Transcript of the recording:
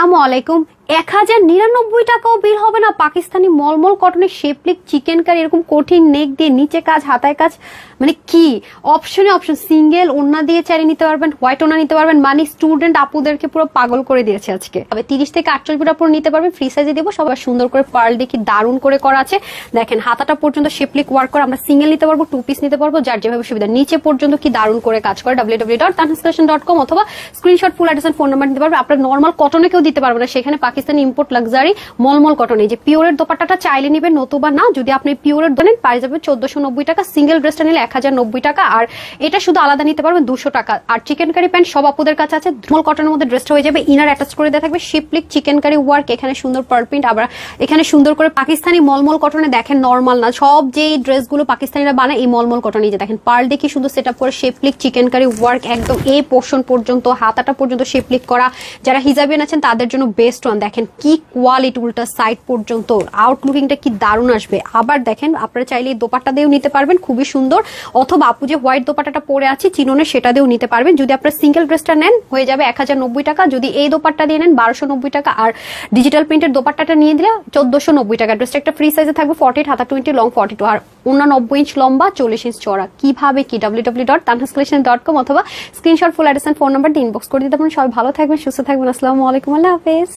আসসালামু আলাইকুম। এক হাজার নিরানব্বই টাকাও বিল হবে না পাকিস্তানি মলমল কটনের শেপলিক চিকেন কারি, এরকম কঠিন নেক দিয়ে নিচে কাজ, হাতায় কাজ। মানে কি? অপশনে অপশন সিঙ্গেল ওনা দিয়ে চারি নিতে পারবেন হোয়াইট ওনা নিতে পারবেন মানে স্টুডেন্ট আপুদেরকে পুরো পাগল করে দিয়েছে আজকে। তবে তিরিশ থেকে আটচল্লিশ মিটার পুরো নিতে পারবেন ফ্রি সাইজে দেবো সবাই সুন্দর করে পার্ল দেখি, দারুণ করে করা আছে। দেখেন, হাতাটা পর্যন্ত শেপলিক ওয়ার্ক করে আমরা সিঙ্গেল নিতে পারব টু পিস নিতে পারব, যার যেভাবে সুবিধা। নিচে পর্যন্ত কি দারুণ করে কাজ করে ডাব্লিউ ডাব্লিউ ডট কম অথবা screenshot full address phone number দিতে পারবে। আপনার নর্মাল কটনে কেউ দিতে পারবে না। সেখানে পাকিস্তানি ইম্পোর্ট লাক্সারি মলমল কটন এই যে পিওরের দোপাট্টাটা চাইলে নিবেন, নতুবা না। যদি আপনি পিওরের দোনেন পাই যাবে চোদ্দশো নব্বই টাকা। সিঙ্গেল ড্রেসটা নিলে এক হাজার নব্বই টাকা। আর এটা শুধু আলাদা নিতে পারবেন, দুশো টাকা। আর চিকেন কারি প্যান্ট সব আপুদের কাছে আছে। মল কটনের মধ্যে ড্রেসটা হয়ে যাবে। ইনার অ্যাটাচ করে দেওয়া থাকবে। শিপলিক চিকেন কারি ওয়ার্ক এখানে সুন্দর পার প্রিন্ট আবার এখানে সুন্দর করে পাকিস্তানি মলমল কটনে দেখেন নর্মাল না। সব যে ড্রেসগুলো পাকিস্তানিরা বানায়, এই মলমল কটন এই যে দেখেন পার্ল দেখি শুধু সেট আপ করে শেপলিক চিকেন কারি ওয়ার্ক একদম এই পোর্শন পর্যন্ত হাতাটা পর্যন্ত শেপলিক করা। যারা হিজাবিয়ান আছেন, তাদের জন্য বেস্ট ওয়ান দেখেন কি কোয়ালিটি উল্টা সাইড পর্যন্ত। আউটলুকিংটা কি দারুণ আসবে। আবার দেখেন, আপনারা চাইলে এই দোপাট্টা দিয়েও নিতে পারবেন, খুবই সুন্দর। অথবা আপু যে হোয়াইট দোপাট্টাটা পরে আছে, চিননের সেটা দিয়েও নিতে পারবেন। যদি আপনারা সিঙ্গেল ড্রেসটা নেন, হয়ে যাবে এক হাজার নব্বই টাকা। যদি এই দোপাট্টা দিয়ে নেন, বারোশো টাকা। আর ডিজিটাল প্রিন্টের দোপাট্টাটা নিয়ে দিলে চোদ্দশো নব্বই টাকা। ড্রেসটা একটা ফ্রি সাইজে থাকবে ফর্টি হাতা টোয়েন্টি লং ফর্টি টু আর উননব্বই ইঞ্চ লম্বা, চল্লিশ ইঞ্চ চড়া কীভাবে কি? W W dot dot com অথবা screenshot full address phone number দিয়ে ইনবক্স করে দিতে পারেন সবাই ভালো থাকবেন, সুস্থ থাকবেন। আসসালামু আলাইকুম। আল্লাহ হাফেজ